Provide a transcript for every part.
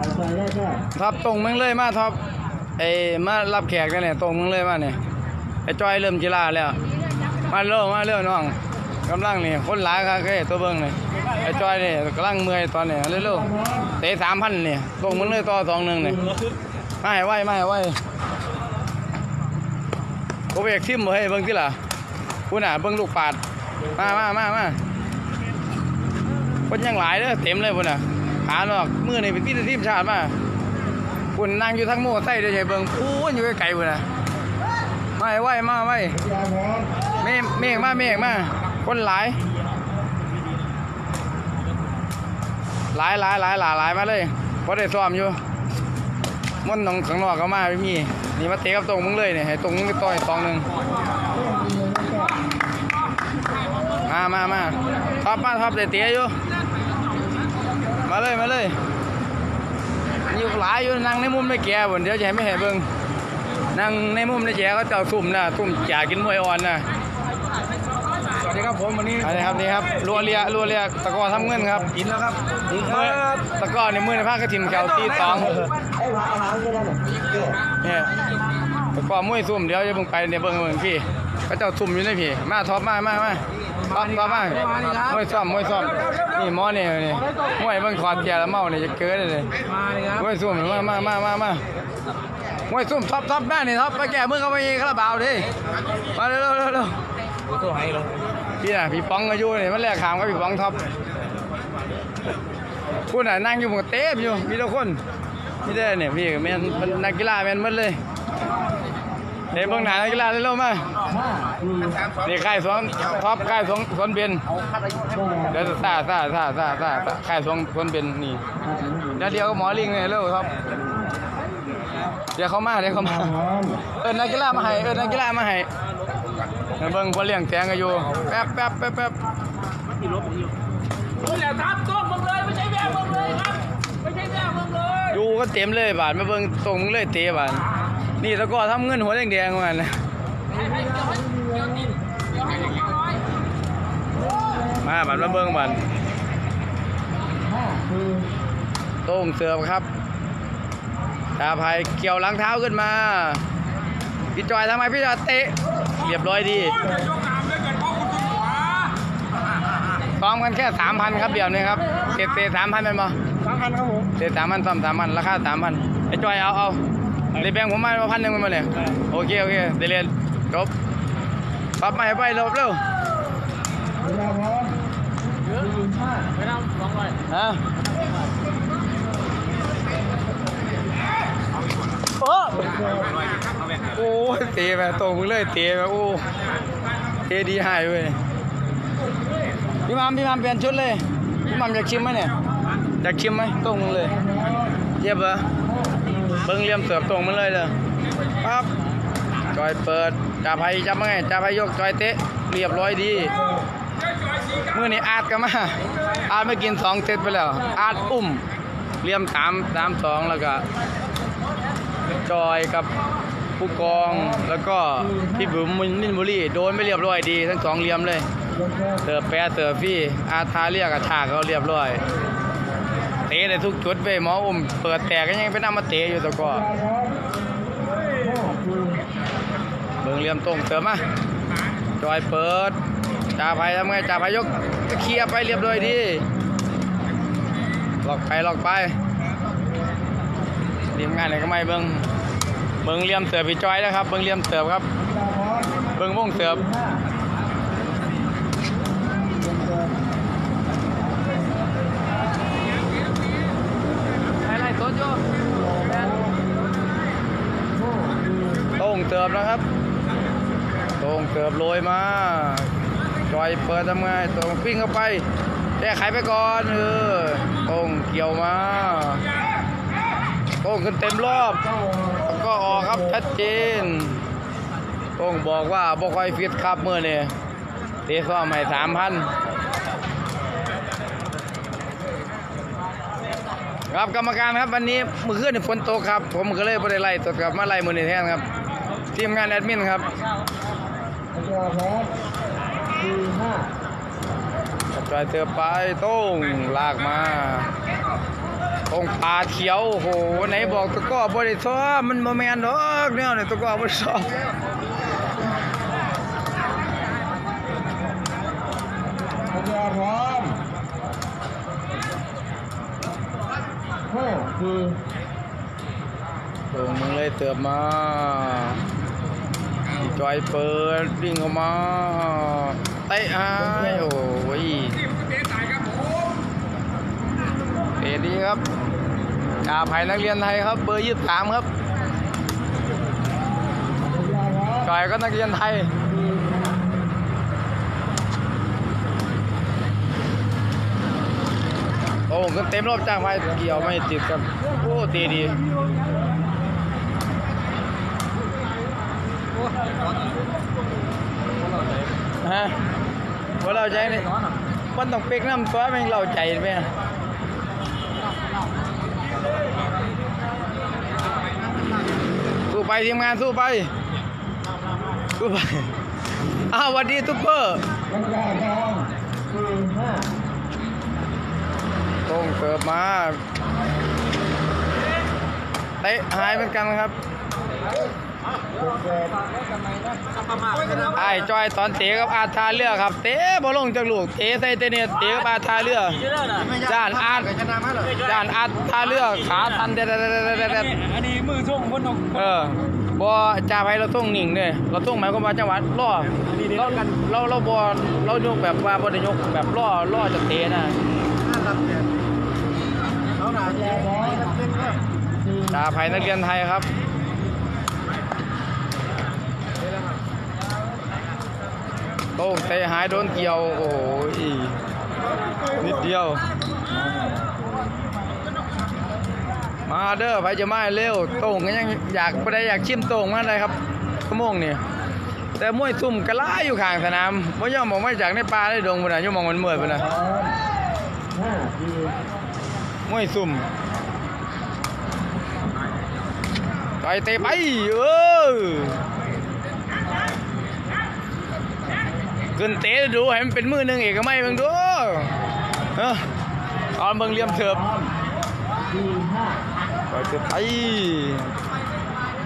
ค่ท็อปตรงมึงเลยมาท็อปไอ้มารับแขกกันเนี่ยตรงมึงเลยมาเนี่ยไอ้จอยเริ่มกีฬาแล้วมาเร็วมาเร็วน้องกำลังนี่คนหลายครับแค่ตัวเบิ้งนี่ไอ้จอยเนี่ยกำลังเมื่อยตอนเนี้เร็วๆเตะสามพันนี่ตรงมึงเลยต่อสองหนึ่งนี่มาให้ไวมาให้ไวกูไปอยากทิมบ่ให้เบิ้งที่ล่ะกูน่ะเบิ้งลูกปาดมามามามาคนยังหลายเด้อเต็มเลยพุ่นน่ะ ขาเนาะมือนี่เป็นพี่ทีมชาติมาคุณนั่งอยู่ทั้งโม่ใส่เด้อใช่เบิงปูนอยู่ไกลๆพุ่นน่ะมาให้ไวมาไวยาพร้อมเมฆเมฆมาเมฆมาคนหลายหลายหลายหลายหลายหลายมาเลยเพราะได้ซ้อมอยู่มันน้องข้างนอกก็มาไม่มีนี่มาเตะกับตรงมึงเลยเนี่ยให้ตรงมึงไปต่อยสองหนึ่งมามามาท็อปมาท็อปได้เตะอยู่ มาเลยมาเลยอยู่หลายอยู่นั่งในมุมไม่แก่บนเดี๋ยวจะให้ไม่เห็นเบิ่งนั่งในมุมในแก่เขาเจ้าซุ่มนะซุ่มจ่ากินมวยอ่อนนะสวัสดีครับผมวันนี้อันนี้ครับนี่ครับรัวเรียรัวเรียตะกอทำเงินครับกินแล้วครับดีคมือรับตะกอเนี่ยมือในภาคกระถิ่นแถวตีสองไอ้หวาอาหารก็ได้เนี่ยเนี่ยตะกอมวยซุ่มเดี๋ยวจะเบิ่งไปเนี่ยเบิ่งเบิ่งพี่ เขาเจ้าซุ่มอยู่ในพี่ มาท็อปมามามาท็อปท็อปมามวยซ้อมมวยซ้อมนี่หมอเนี่ยนี่มวยเบิ่งคอดแก่แล้วเมาเนี่ยจะเกิดเลยมาเลยครับมวยซุ่มมามามามามามวยซุ่มท็อปท็อปหน้านี่ท็อปไปแก่มือเขาไปคาราบาวดิมาเร็วเร็วเร็วเร็วตัวให้ลงพี่น่ะพี่ป้องก็อยู่นี่มันแลกขามกับพี่ป้องท็อปคุณน่ะนั่งอยู่หมดเต็มอยู่มีทุกคนนี่ได้เนี่ยพี่แม่นมันนักกีฬาแม่นหมดเลย เดี๋ยวเบิ่งหน้านักกีฬาเร็วๆมาห้าสี่นี่ค่ายสวนท็อปค่ายสวนสวนเบนได้เดี๋ยวซาซาซาซาซาซาค่ายสวนสวนเบนนี่เดี๋ยวเดียวก็หมอลิงเนี่ยเร็วครับ เดี๋ยวเขามาเดี๋ยวเขามาพร้อมเอินนักกีฬามาให้เอินนักกีฬามาให้ให้เบิ่งคนเลี้ยงแตงกันอยู่แป๊บแป๊บแป๊บแป๊บนี่แหละครับต้มมึงเลยไม่ใช่แม่มึงเลยครับไม่ใช่แม่มึงเลยอยู่ก็เต็มเลยบาทมาเบิ่งตรงมึงเลยเตะบาท นี่ตะกอทำเงินหัวแดงๆมันนะมาบาทมาเบิ่งบาทห้าสี่โต้งเสือบครับตาภัยเกี่ยวหลังเท้าขึ้นมาพี่จอยทำไมพี่จอยเตะ เรียบร้อยดีซ้อมกันแค่สามพันครับเดี๋ยวนี้ครับเตะเตะสามพันเป็นบ่สามพันครับผมเตะสามพันซ้อมสามพันราคาสามพันไอ้จอยเอาเอา เลยแบ่งผมมาพันหนึ่งมันมาเลยโอเคโอเคเดเรียนจบปรับใหม่ไปเร็วเร็วยาพร้อมสี่ห้าไปทำสองร้อยฮะโอ้โอ้ยเตะไปตรงมึงเลยเตะไปโอ้เตะดีหายเว้ยพี่มามพี่มามเปลี่ยนชุดเลยพี่มามอยากชิมไหมเนี่ยอยากชิมไหมตรงมึงเลยเย็บเหรอเบิ้งเหลี่ยมเสือบตรงมันเลยเลยปั๊บจอยเปิดจ่าไพจับมาไงจ่าไพยกจอยเตะเรียบร้อยดีมื่อนี้อาดกันมาอาดไม่กินสองเซตไปแล้ว อาดอุ้มเลี่ยมสามสามสองแล้วก็จอยกับผู้กองแล้วก็พี่บุ๋มมินบุรีโดนไม่เรียบร้อยดี ทั้งสองเหลี่ยมเลยเสือแปรเสือฟี่อาทาเรียกกับฉากเขาเรียบร้อย เตะในทุกจุดเว้ยหมออุ้มเปิดแตกก็ยังเป็นอมเตะอยู่ตะกอพร้อเบิ่งเหลี่ยมตรงเสือมาจอยเปิดจ่าไพทำไงจ่าไพยกเคลียร์ไปเรียบร้อยดีหลอกไปหลอกไปทีมงานไหนก็ไม่เบิ่งเบิ่งเหลี่ยมเสือพี่จอยนะครับ เบิ่งเหลี่ยมเสือครับยาพร้อมเบิ่งวงเสือ บแล้วครับตรงเกือบลอยมาจอยเปิดทำไงตรงปิ้งเข้าไปแก้ไขไปก่อนเออตรงเกี่ยวมาตรงขึ้นเต็มรอบแล้วก็ออกครับชัดเจนตรงบอกว่าบอค่อยฟิตครับเมื่อเนี่ยเตะข้ามให้สามพันครับกรรมการครับวันนี้มือเคลื่อนฝนตกครับ ผมก็เลยไม่ได้ไล่ตดครับมาไล่มือในแทนครับ ทีมงานแอดมินครับนักกีฬาพร้อมสี่ห้าจอยเตือไปโต้งลากมาตรงปลาเขียวโอ้โหไหนบอกตะกร้อบริซ้อมมันบ่แม่นดอกเนี่ยเนี่ยตะกร้อบริซ้อมนักกีฬาพร้อมห้าสี่โต้งมึงเลยเตือบมา จอยเปิดวิ่งเข้ามาเตะหายโอ้ยเตะดีครับจ่าภัยนักเรียนไทยครับ เบอร์ยี่สามครับนักกีฬาพร้อมจอยก็นักเรียนไทยโอ้ก็เต็มรอบจ้างไปเกี่ยวไม่ติดครับโอ้ตีดี ฮะว่าเราใจนี่มันต้องเป๊กน้ำตัวแม่งเราใจไหมสู้ไปทีมงานสู้ไป สู้ไป อ้าวสวัสดีทุกเปอร์ต้อมตรงเกิดมาเตะหายเหมือนกันครับ ไอ้จอยตอนเตะกับอาทาเรือครับ เตะบอลลงจากลูกเตะใส่เตะเนตเตะกับอาทาเรือด้านอาดด้านอาทาเรือขาทันเด็ดเด็ดเด็ดเด็ดเด็ดอันนี้มือส่งคนนกเออบ่จ่าไปเราต้องนิ่งเลยเราต้องหมายความว่าจังหวะล่อเราเราเราบ่เรายกแบบว่าบ่ได้ยกแบบล่อล่อจะเตะนะเอาหนาแย่พร้อมสี่จ่าภัยนักเรียนไทยครับ ต้งเตะหายโดนเกี่ยว โอ้โหนิดเดียว มาเด้อไปจะมาเร็วโต้งก็ยังอยากไปได้อยากชิมโต้งมากเลยครับขโมงนี่แต่มวยซุ่มกระล่ายอยู่ข้างสนามไม่ยอมมองไม่จากในป่าได้ดงไปนะย่อมมองมันเมื่อยไปนะพร้อมห้าสี่มวยซุ่มไปเตะไปเออ ขึ้นเตะดูให้มันเป็นมือหนึ่งเอกไม่เบิ่งดูเออตอนเบิ่งเหลี่ยมเสิร์ฟพร้อมสี่ห้าไปเตะไป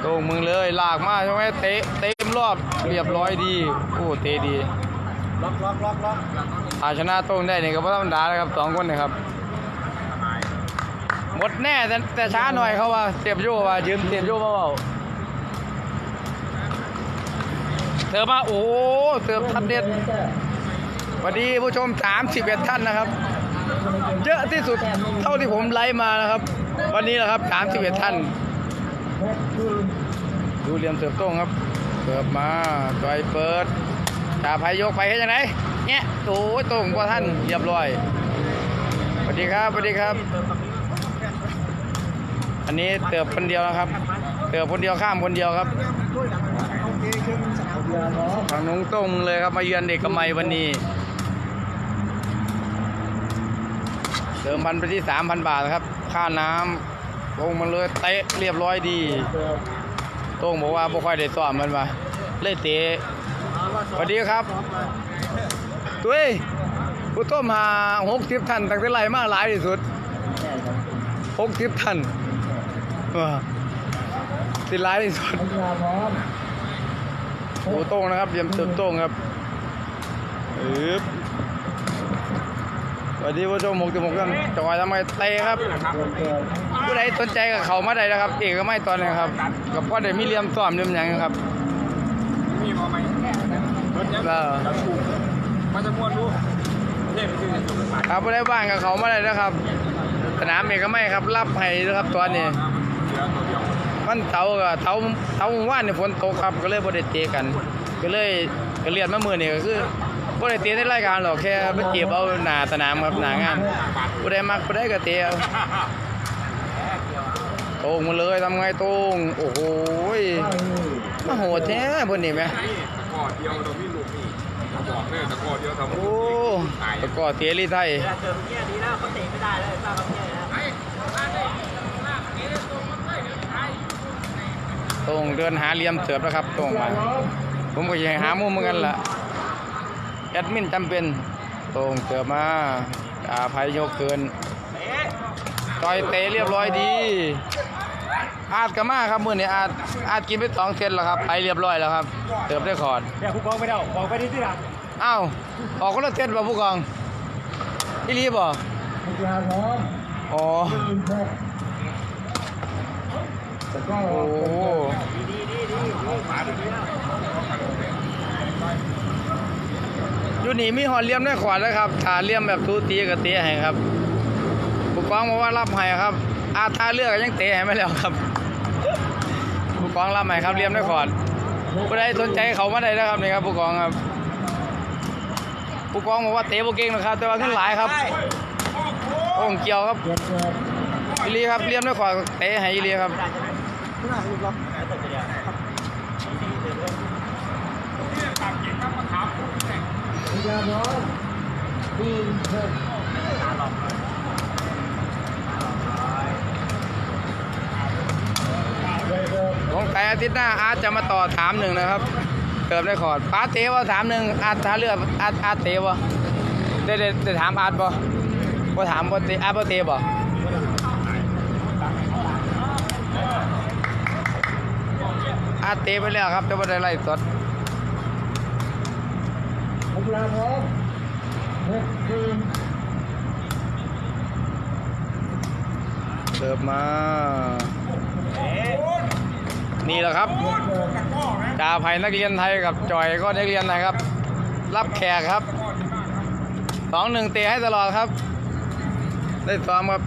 ตรงมึงเลยลากมาใช่ไหมเตะเต็มรอบเรียบร้อยดีโอ้เตะดีล็อกล็อกล็อกล็อกถ้าชนะโต้งได้นี่ก็ไม่ธรรมดาแล้วครับสองคนนะครับหมดแน่แต่แต่ช้าหน่อยเขาว่าเสียบโยว่ายืมเสียบโยมาเปล่า เติมมาโอ้เติมทันเด็ดสวัสดีผู้ชม 31 ท่านนะครับ เยอะที่สุดเท่าที่ผมไลฟ์มานะครับ วันนี้นะครับ 31 ท่าน ดูเหลี่ยมเติบโต้งครับเติบมาจอยเปิดจ่าพายยกไปให้ยังไงเนี่ยโอ้ยโต้งกว่าท่านเรียบร้อยสวัสดีครับสวัสดีครับ อันนี้เติบคนเดียวนะครับ เติบคนเดียวข้ามคนเดียวครับ นักกีฬาพร้อม ฝั่งน้องโต้งเลยครับมาเยือนเด็กกำไมวันนี้เติมพันไปที่สามพันบาทครับ ค่าน้ำลงมาเลยเตะเรียบร้อยดีโต้งบอกว่าบ่ค่อยได้ซ้อมมันมาเลยเตะสวัสดีครับตุ้ยผู้ต้มหาหกสิบทันตั้งแต่ไรมาหลายที่สุดหกสิบทันว้าสิหลายที่สุด นักกีฬาพร้อม โอ้โต้งนะครับเตรียมเติมโต้งครับอึบสวัสดีผู้ชมหกสิบหกท่านจอยทำไมเตะครับเจ็ดเจ็ดผู้ใดสนใจกับเขามาได้นะครับ เอกก็ไม่ตอนนี้ครับ กับพ่อได้มีเลียมซ้อมเลียมยังครับมีมาไหมรถเนี้ยแล้วมันจะม้วนดูเนคือจบไปครับผู้ใดบ้านกับเขามาได้นะครับ สนามเอกก็ไม่ครับ รับให้นะครับตอนนี้ วันเสาร์ก็เสาร์เสาร์ว่านนี่ฝนตกครับก็เลยบ่ได้เตะกัน ก็เลยก็เรียนมามือนี้ก็คือบ่ได้เตะในรายการหรอกแค่ไปเก็บเอาหน้าสนามครับหน้างานผู้ใดมักผู้ใดก็เตะเอาโต้งมาเลยทำไงโต้งโอ้โหมาโหดแท้เพิ่นนี่แหมตะกอเดียวเราไม่ลูกนี่บอกเลยตะกอเดียวทำโอ้ตะกอเตะลีไทยเจอเมื่อกี้ดีแล้วเขาเตะไม่ได้เลยป้าเขาเตะแล้ว ตรงเดินหาเหลี่ยมเติบแล้วครับตรงมา ผมก็จะหามุมเหมือนกันล่ะแอดมินจำเป็นตรงเติบมาอาภัยโยกเกินต่อยเตะเรียบร้อยดี อาดกะมาครับมือนี้อาดอาดกินไปสองเซตแล้วครับไปเรียบร้อยแล้วครับเติบได้ขอดแม่ผู้กองไม่ได้บอกไปที่ที่หลังอ้าวออกคนละเซตป่ะผู้กองอีรีบ่นักกีฬาพร้อมอ๋อ หนึ่งหกแล้วก็ โอ้โหอยู่นี่มีหอเลี่ยมได้ขวาแล้วครับถ้าเลี่ยมแบบทูตีกับเตะให้ครับผู้กองบอกว่ารับให้ครับ อาท่าเลือกก็ยังเตะให้ไม่แล้วครับผู้กองรับให้ครับเลี่ยมได้ขวาผู้ใดสนใจเขามาได้นะครับนี่ครับผู้กองครับผู้กองบอกว่าเตะโบเก่งนะครับ แต่ว่าขึ้นหลายครับโอ้งเกี่ยวครับเจ็ดเจ็ดอีลีครับเลี่ยมได้ขวาเตะให้อีลีครับ นักกีฬาพร้อมหนึ่งหกเจ็ดเจ็ดสงสัยอาทิตย์หน้าอาร์ตจะมาต่อถามหนึ่งนะครับ เกิดได้ขอดป้าเตว่าถามหนึ่งอาร์ตท้าเรืออาร์ตอาร์ตเตวะได้ได้ถามอาร์ตบ่ว่ถามบ่เตอาร์ตบ่เตบ่ อาร์ตเตะไปแล้วครับแต่ว่าได้ไล่สดนักกีฬาพร้อมหกหนึ่งเสิร์ฟมา นี่แหละครับเจ็ดเจ็ดจ่าภัยนักเรียนไทยกับจอยก็นักเรียนไทยครับ รับแขกครับสองหนึ่งเตะให้ตลอดครับ ได้ซ้อมครับ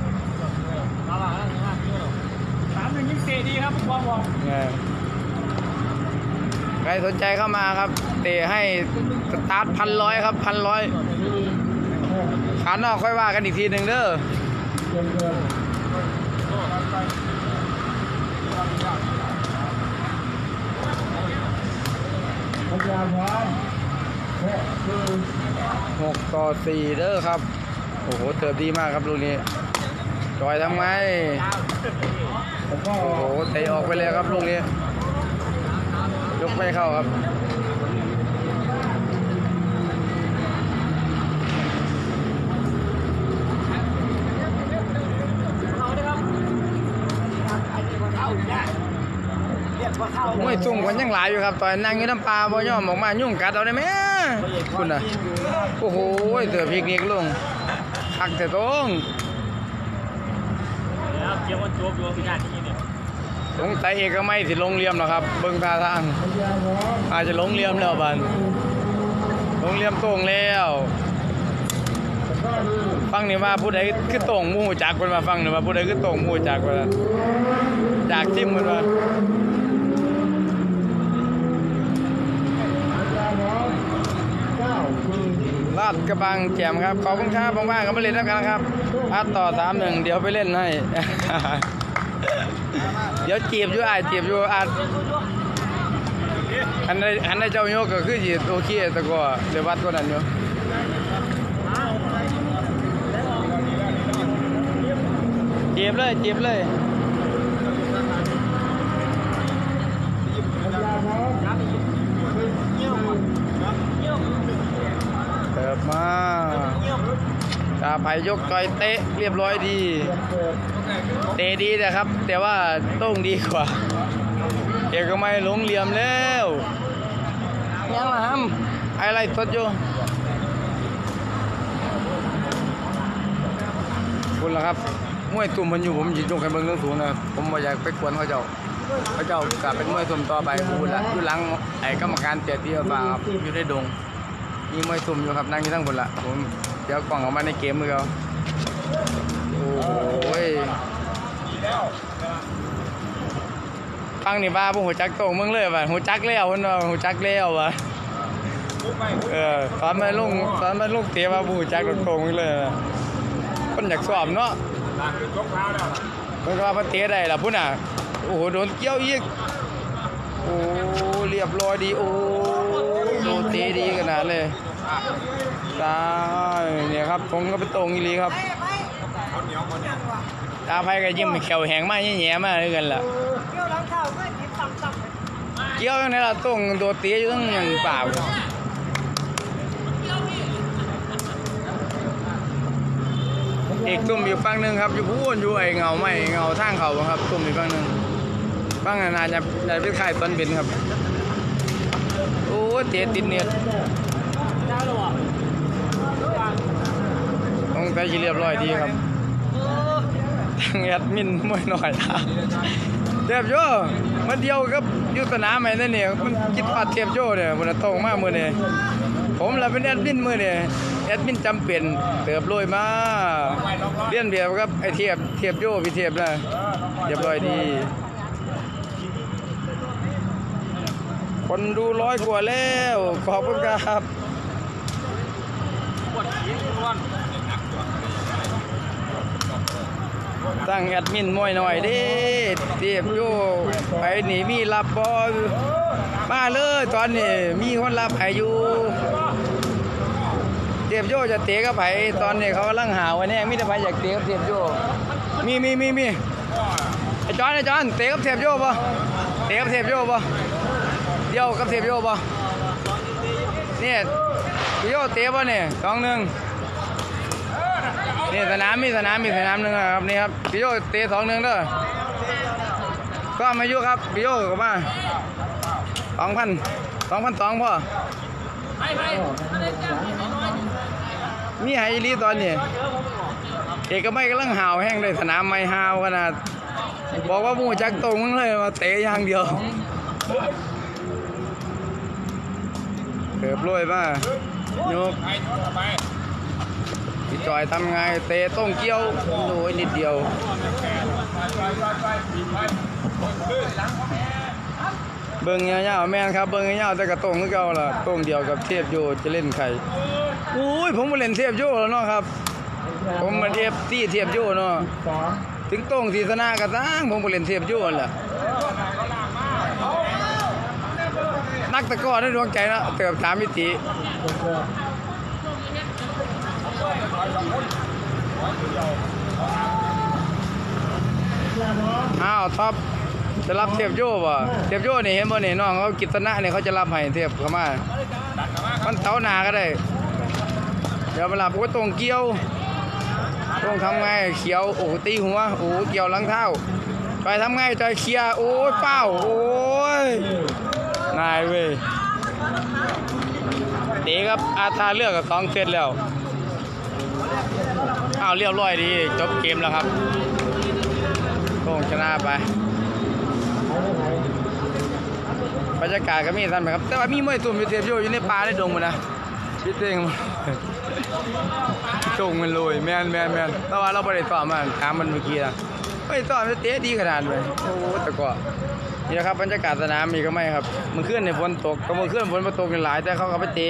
สามหนึ่งยิ่งเตะดีครับผู้กองบอกเออใครสนใจเข้ามาครับ เตะให้สตาร์ทพันร้อยครับพันร้อยสี่หกขานอกค่อยว่ากันอีกทีหนึ่งเด้อหกต่อสี่เด้อครับ โอ้โหเติบดีมากครับลูกนี้จอยทำไง โอ้โหเตะออกไปเลยครับลูกนี้ ไม่เข้าครับมวยซุ่มคนยังหลายอยู่ครับตอนนั่งอยู่น้ำปลาบ่ย่อมออกมายุ่งกัดเอาได้ไหมคุณน่ะโอ้โหเสือพริกนี่ลงคักแต่ตรงแล้วเกี่ยวกับโจ๊กโยพิญญาณที่นาที สงสัยเอกไม่สิลงเลี่ยมหรอกครับ เบิ่งท่าทางนักกีฬาพร้อาจจะลงเลี่ยมแล้วบันลงเลี่ยมต่งแล้วแล้วก็ดูฟังนี่ว่าผู้ใดคือต่งมู่จักเพิ่นว่าฟังนี่ว่าผู้ใดคือต่งมู่จักว่าจากทิมเพิ่นว่ากกีฬาพร้อมเก้าลาดกระบังแจ่มครับขอบคุณครับว่างๆก็มาเล่นแล้วกันครับอัดต่อสามหนึ่งเดี๋ยวไปเล่นให้ เดี๋ยวจีบอยู่อายจีบอยู่อัดอันในอันในเจ้าโยกก็คือจีโอเคแต่ก็เดี๋ยววัดก็นั่นอยู่จีบเลยจีบเลยนักกีฬาพร้อมเยี่ยมเติบมา ตาไผ่ยกต่อยเตะเรียบร้อยดี เตะดีนะครับ แต่ว่าต้องดีกว่า เอกไม่หลงเหลี่ยมแล้วยังละฮัมไอไรสดอยู่คุณล่ะครับมวยตุ่มมันอยู่ผมยิงยกให้เบิ่งเรื่องสูงนะผมบ่อยากไปกวนเขาเจ้าเขาเจ้ากลับเป็นมวยตุ่มต่อไปคูละอยู่หลังไอ้กรรมการเตียเตี้ยฟ้าครับอยู่ในดงมีมวยตุ่มอยู่ครับนั่งอยู่ทั้งบนละผม เดี๋ยวกล่องออกมาในเกมมือเขาโอ้ยฟังนี่ว่าพวกหัวจักโตงมืองเลยว่ะหัวจักแล้วเพิ่นว่าหัวจักแล้วว่ะเออตอนมาลงตอนมาลงเตะว่าผู้หัวจักโตงมืองเลยคนอยากสอบเนาะยกเท้าแล้วเพิ่นก็ว่าเพิ่นเตะได้ล่ะพุ่นน่ะโอ้โหโดนเกี่ยวอีกโอ้เรียบร้อยดีโอ้โดนเตะดีขนาดเลย ตายเนี่ยครับตรงก็เป็นตรงอีหลีครับตาไผก็ยิ้มแขวแหงมาแย่ๆมาด้วยกันล่ะเที่ยวหลังเท้าก็หยิบตับตับเกี่ยวยังไงล่ะต้องโดดเตี้ยอยู่ตั้งอย่างเปล่าอีกตุ่มอยู่ฝั่งหนึ่งครับอยู่พูนอยู่ไอเงาไม่เงาทางเขาครับตุ่มอีกฝั่งหนึ่งฝั่งนั้นอาจจะอาจจะเป็นไข่ต้นเบนครับโอ้เตะติดเน็ตต้อ ไปสิเรียบร้อยดีครับทางแอดมินมวยหน่อยครับเทียบโยมันเดียวกับยุสนามไหมนั่นเนี่ยมันคิดพลาดเทียบโยเนี่ยมันโตมากมือเนี่ยผมแหละเป็นแอดมินมือเนี่ยแอดมินจำเป็นเติบโรยมาเลียนเบียบครับไอเทียบเทียบโยพี่เทียบนะเรียบร้อยดี คนดูร้อยกว่าแล้ว ขอบคุณครับ ปวดยิงล้วน ตั้งแอดมินมวยหน่อยดิเทียบอยู่ไปหนีมีรับบอลมาเลยตอนนี้มีคนรับไผอยู่เทียบโยจะเตะกับไผตอนนี้เขากำลังหาวันนี้มีแต่ไผอยากเตะกับเทียบโยมีมีมีมีไอจอนไอจอนเตะกับเทียบโยป่ะเตะกับเทียบโยป่ะเดียวกับเทียบโยป่ะเนี่ยโยเตะป่ะเนี่ยสองหนึ่ง นี่สนามมีสนามมีสนามหนึ่งอะครับนี่ครับพี่โยเตะสองหนึ่งเด้อก็มายู่ครับพี่โยก็มาสองพันสองพันสองพ่อไปไปอะไรจ้ามีไฮรีตอนนี้เอกไม่กำลังหาวแห้งเลยสนามไม่หาวขนาดบอกว่ามูจักตรงมึงเลยมาเตะอย่างเดียวเกือบรวยมากโยก พี่จอยทำไงเตะต้องเกี้ยวโอ้ยนิดเดียวเบิ่งเงี้ยาวแม่นครับเบิ่งเงี้ยาวแต่กระตรงคือเก่าล่ะตรงเดียวกับเทพโยจะเล่นใครอุ้ยผมมาเล่นเทพโยแล้วเนาะครับ ผมมาเทพที่เทพโยเนาะถึงตรงศีสนากระตั้งผมมาเล่นเทพโยนั่นแหละนักตะกร้อในดวงใจนะเติบสามมิติ อ้าวท็อปจะรับเทพโย่บ่เทพโย่นี่เห็นบ่นี่น้องเขากิตนะนี่เขาจะรับให้เทพเข้ามามันเสาหนาก็ได้ เดี๋ยวเวลาผมก็ตรงเกี่ยวตรงทำไงเขียวโอ้ตีหัวโอ้เกี่ยวลังเท้าจอยทำไงจอยเคลียโอ้ยเป้าโอ้ยง่ายเว้ยเตะครับอาทาเลือกกับสองเซตแล้วาวเรียบร้อยดี จบเกมแล้วครับโต้งชนะไปบรรยากาศก็มีท่านไหมครับ แต่ว่ามีมวยตุ่มอยู่เทียบอยู่อยู่ในป่าในดงหมดนะชิดเองหมดจงมันเลยแมนแมนแมนแต่ว่าเราไม่ได้ซ้อมันถามมันเมื่อกี้นะไม่ได้ซ้อมันเตะดีขนาดเลยโอ้แต่ก็นี่นะครับบรรยากาศสนามมีก็ไม่ครับมันขึ้นในฝนตกก็มันขึ้นฝนมาตกกันหลายแต่เขาก็ไปเตะ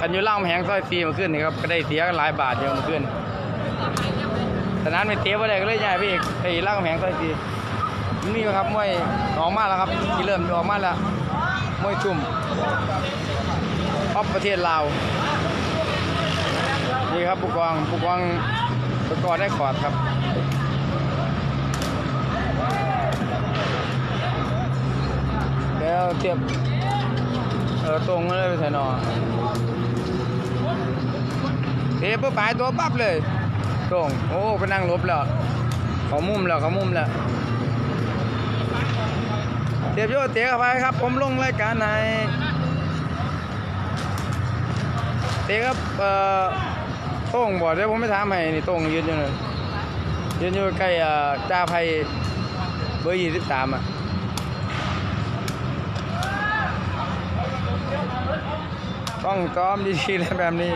กันอยู่ล่างแหงซอยฟรีมันขึ้นนี่ครับก็ได้เสียกันหลายบาทเดียวมันขึ้น สนามไม่เตะว่าได้ก็เลยย้ายไปอีกไอ้ล่างแหงซอยฟรีมันมีอยู่ครับมวยออกมาแล้วครับที่เริ่มออกมาแล้วมวยชุ่มออฟประเทศลาวนี่ครับผู้กองผู้กองผู้กองได้ขอดครับแล้วเทียบเออตรงมาเลยไปใส่หนอเทปุ๊บปลายตัวปั๊บเลย ตรง โอ้ไปนั่งลบแล้ว เขามุมแล้วเขามุมแล้วเทียบโยเตะเข้าไปครับ ผมลงรายการไหนเตะครับเอ่อโต้งบอกเดี๋ยวผมไม่ถามให้นี่โต้งยืนอยู่เลยยืนอยู่ใกล้อ่อจ่าไพเบอร์ยี่สิบสามอะต้องซ้อมดีๆแล้วแบบนี้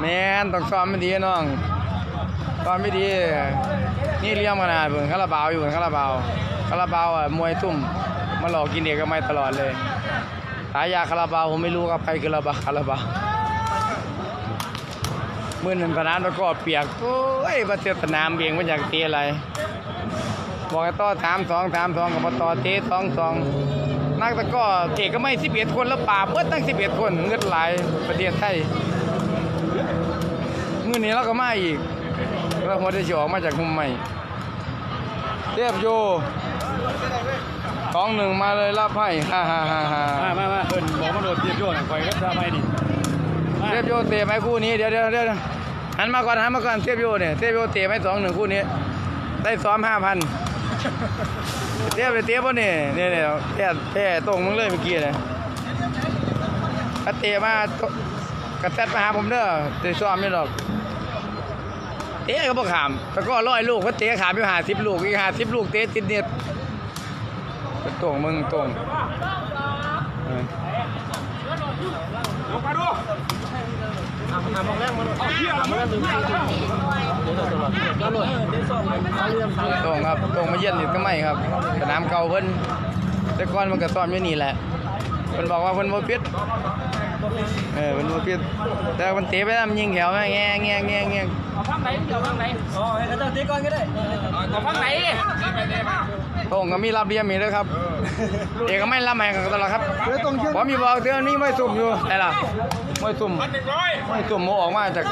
แมนต้องซ้อมไม่ดีน้อง ซ้อมไม่ดีนี่เลี้ยมขนาดเบิ่งคาราบาวอยู่เบิ่งคาราบาวคาราบาวอะมวยทุ่มมาหลอกกินเด็กก็ไม่ตลอดเลยฉายาคาราบาวผมไม่รู้ครับใครคือคาราบาวคาราบาวมื่อหนึ่งสนามตะกร้อเปียกโอ้ยมาเทียสนามเบียงมันอยากเตะอะไร บอกให้ต่อสามสองสามสองกับพอต่อเตะสองสองนักตะก้อเอกก็ไม่สิบเอ็ดคนแล้วป่าเพื่อตั้งสิบเอ็ดคนเงือดไหลประเทศไทยเมื่อนี้เราก็มาอีก เราหัวได้สิออกมาจากมุมใหม่เทียบโยสองหนึ่งมาเลยรับให้ฮ่าฮ่าฮ่าฮ่ามามามาเพิ่นบอกมาโดดเทียบโยนคอยก็จะไปนี่เทพโยเตะไหมคู่นี้เดี๋ยวเดี๋ยวเดี๋ยวหันมาก่อนหันมาก่อนเทพโยเนี่ยเทพโยเตะไหมสองหนึ่งคู่นี้ ได้ซ้อมห้าพันเทียบไปเทียบป่ะเนี่ยเนี่ยเนี่ยแพ้แพ้ตรงมึงเลยเมื่อกี้เลยถ้าเตะมากระแทกมาหาผมเด้อเตะซ้อมไม่หรอก เตะก็บ่ขามแต่ก็ร้อยลูกเพราะเตะขามอยู่หาสิบลูกอีกหาสิบลูกเตะติดเน็ตตรงมึงตรงลงมาดูเอาเที่ยวมาดูตรงครับตรงมาเยี่ยนนี่ก็ไม่ครับสนามเก่าเพิ่นแต่ก่อนมันก็ซ้อมอยู่นี่แหละเพิ่นบอกว่าเพิ่นบ่ปิดเออเพิ่นบ่ปิดแต่มันเตะไปแล้วมันยิงแถวแงแงแงแงเอาพัง ไหนเดี๋ยวพังไหนอ๋อให้เขาเจ้าตีก่อนก็ได้เอาพังไหนตรงก็มีรับเรียมอีกเด้อครับเอกก็ไม่รับแม่กันตลอดครับบ่มีบอกเตือนมีไม่สุ่มอยู่แต่ล่ะไม่สุ่มพันหนึ่งร้อยไม่สุ่มโมออกมาจาก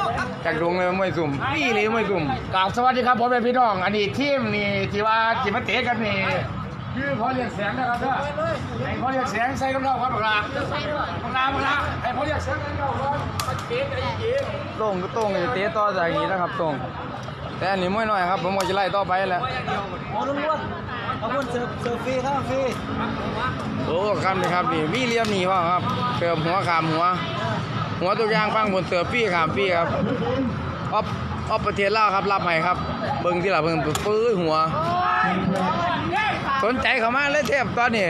จากดวงเลยไม่สุ่มนี่หรือไม่สุ่มกราบสวัสดีครับผมเป็นพี่น้อง อันนี้ทีมนี่ที่ว่าจิมาเตะกันนี่ คือพอเรียกแสงนะครับเด้อไอ้พอเรียกแสงใส่รองเท้าครับบักลาบักลาบักลาไอ้พอเรียกแสงใส่รองเท้าครับมาเตะกันอีกทีตรงก็ตรงจะเตะต่อจากนี้นะครับตรง แต่อันนี้ไม่น้อยครับ ผมก็จะไล่ต่อไปแหล้วโอ้ล้วนๆเอาคนเสิร์ฟเสิร์ฟฟรีครับฟรีโอ้ครับนี่ครับนี่มีเรียมนี่ว่าครับเติมหัวขามหัว หัวตัวอยางฟังบนเสือปี้ขามปี้ครับออฟออฟประเทศลาวครับรับให้ครับ เบิ่งที่ละเบิ่งปื้อหัว สนใจเขามาเลยเทพตอนนี้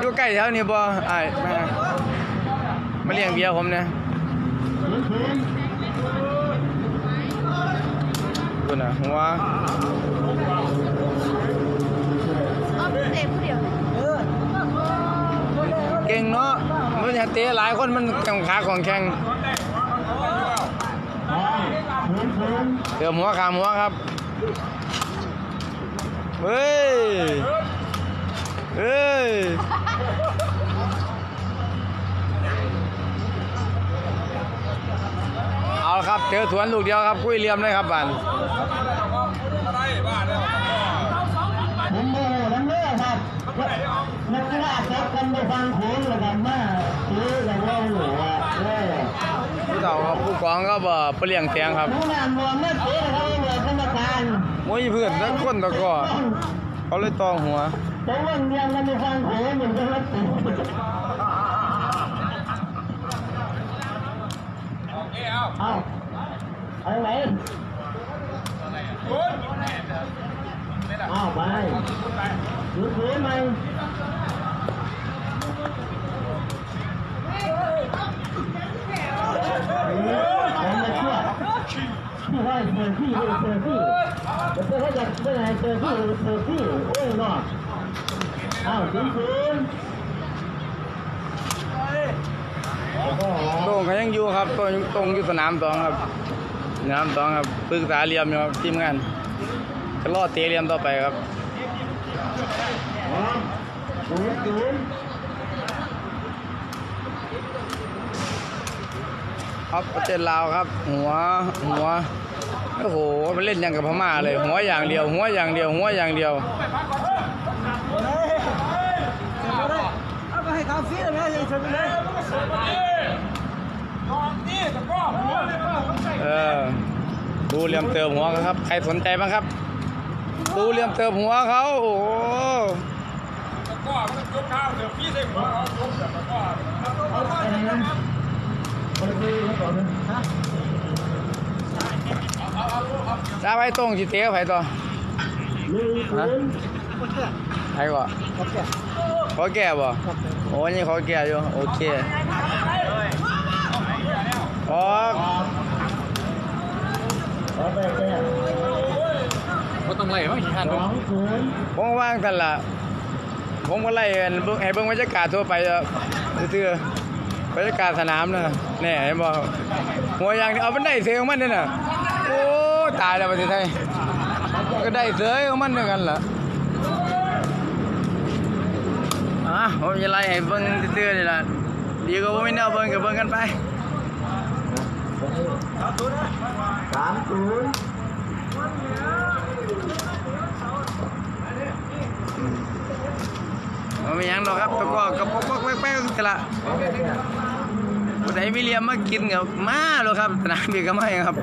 อยู่ใกล้แถวนี้บ่ไอ้ายมามาเลี้ยงเบียร์ผมเนี่ยดูนะหัวเอาเตะผู้เดียวเก่งเนาะมันจะเตะหลายคนมันแข่งขาของแข่งเติมหัวขาหัวครับ เฮ้ย เฮ้ย เอาละครับ เจอสวนลูกเดียวครับ คุยเหลี่ยมเลยครับบ้านผมโมโหทั้งเรื่องครับนักกีฬาเซฟกันไปฟังโขนเลยครับมาซื้อกับว่าหนูอะเออผู้เฒ่าครับผู้กองก็บ่เปลี่ยงเสียงครับ ผู้นำรวมเมื่อกี้ ยเพื่อนทั้งคนตะก็เขาเลยตองหัวแต่วันเดียวกันไปฟังโขนเหมือนกันว่าติโอเคเอาเอาเอาไหนเอาไปหยุดพื้นไหมผมมาช่วยที่ให้เซอร์ฟี่เลยเซอร์ฟี่ เดี๋ยวเขาจะเป็นไงเซอร์ฟี่เซอร์ฟี่โอ้ยเนาะเอาถึงพื้นโอ้โหตรงเขายังอยู่ครับตรงตรงอยู่สนามสองครับสนามสองครับปรึกษาเรียมอยู่ครับทีมงานจะรอเตะเรียมต่อไปครับศูนย์ศูนย์ครับประเทศลาวครับ หัวหัว โอ้โหมันเล่นย่างกับพม่าเลย หัวอย่างเดียว หัวอย่างเดียว หัวอย่างเดียวเอาไปให้เหลี่ยมเติมหัวครับ ใครสนใจบ้างครับ ดูเรียมเติมหัวเขาโอ้ก้อมันยกข้าวเดี๋ยวพี่ใส่หัวเอายกแบบตะก้ออะไรนะคนละคือเขาบอกนะฮะ จ้าไปตรงสิเตะไปต่อหนึ่งศูนย์ไปก่อนขอแก่บ่โอ้ยนี่ขอแก่อยู่โอเคออกขอไปแจ้งก็ต้องไล่มั้งขี้ขันสองผมว่างท่านล่ะผมก็ไล่กันให้เบิ่งบรรยากาศทั่วไปเออซื่อๆบรรยากาศสนามนะแน่เห็นบ่หัวอย่างนี้เอามันได้เสือของมันเนี่ยน่ะ ตายแล้วประเทศไทยก็ได้เสือของมันด้วยกันล่ะอะผมจะไล่ให้เบิ่งซื่อๆนี่ล่ะดีกว่าบ่มีแนวเบิ่งก็เบิ่งกันไปสามศูนย์มันมีหยังดอกครับตะกร้อก็ปกๆแป๊กๆกันละขอไปแค่ ผู้ใดมีเลียมมากินกับมาเลยครับสนามบินก็ไม่ครับ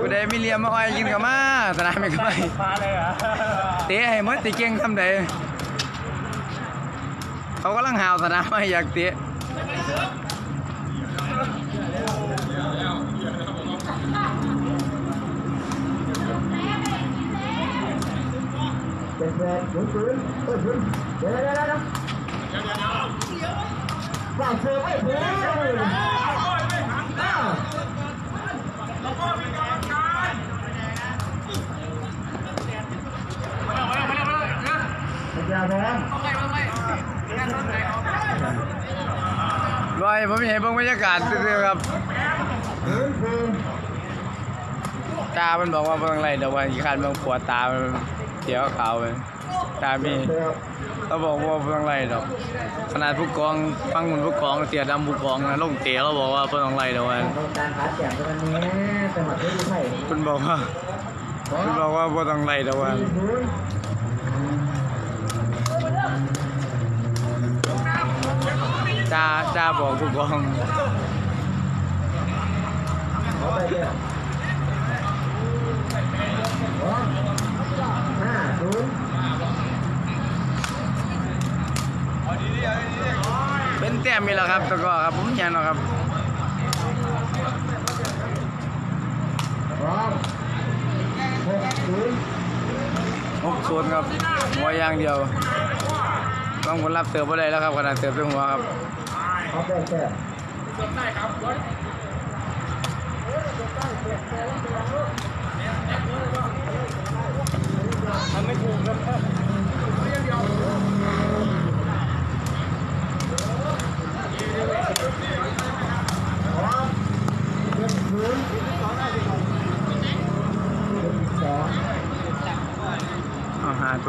ผู้ใดมีเลียมมาอ้อยกินกับมาสนามบินก็ไม่เตะให้หมดติเก่งทำใดเขากำลังหาวสนามไม่อยากเตะ เป็น แฟนศูนย์ศูนเออศูนย์เดี๋ยวเดี๋ยวเดี๋ยวฝาเสือไว้ถึงอ้าวอาจารย์แบงค์รอยผมเห็นเบิ่งบรรยากาศซื่อๆครับศูนย์ศูนย์ตา มันบอกว่าเบิ่งไรเดี๋ยววันขี้คันเบิ่งปวดตามัน เขียวขาวเลยตามีเสือเขาบอกว่าเบิ่งไรดอก ขนาดผู้กองฟังหุ่นผู้กองเสียดำผู้กองนะลงเตะเขาบอกว่าเบิ่งไรเดี๋ยววันต้องการขาแจกตัวนี้แต่มาซื้อไข่คุณบอกว่าคุณบอกว่าบ่ต้องไรเดี๋ยววันศูนย์จ้าจ้าบอกผู้กอง ขอไปเดี๋ยวสองห้าศูนย์ เป็นแต้มมีแล้วครับตะกร้อครับผมยันแล้วครับสองหกศูนย์หกศูนย์ครับหัวอย่างเดียว ต้องผลรับเติบอะไรแล้วครับขนาดเติบเป็นหัวครับขอไปแค่เอ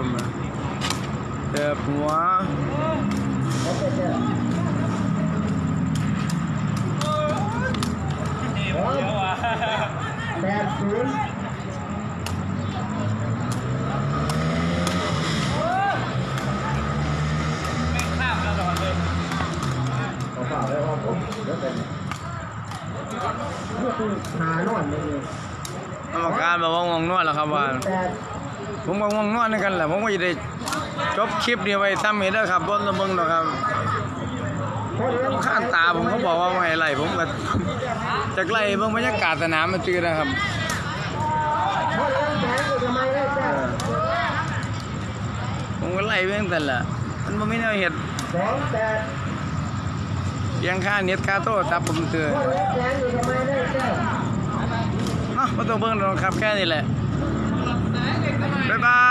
from her. เลยเติบหัวขอไปแค่แปดศูนย์ จบคลิปนี้ไว้ทำให้ได้อครับบนระเบิงหรอกครับข้างตาผมเขาบอกว่าไม่ไล่ผมก็จากไล่เบิ่งบรรยากาศสนามมันจืดนะครับผมก็ไล่เบิ่งแต่ละมันบ่มีแนวเฮ็ดสองค่าเน็ตค่าโทรศัพท์ผมเตือเพราะมได้แจ้งเนาะบ่ต้องเบิ่งหรอกครับแค่นี้แหละบ๊ายบาย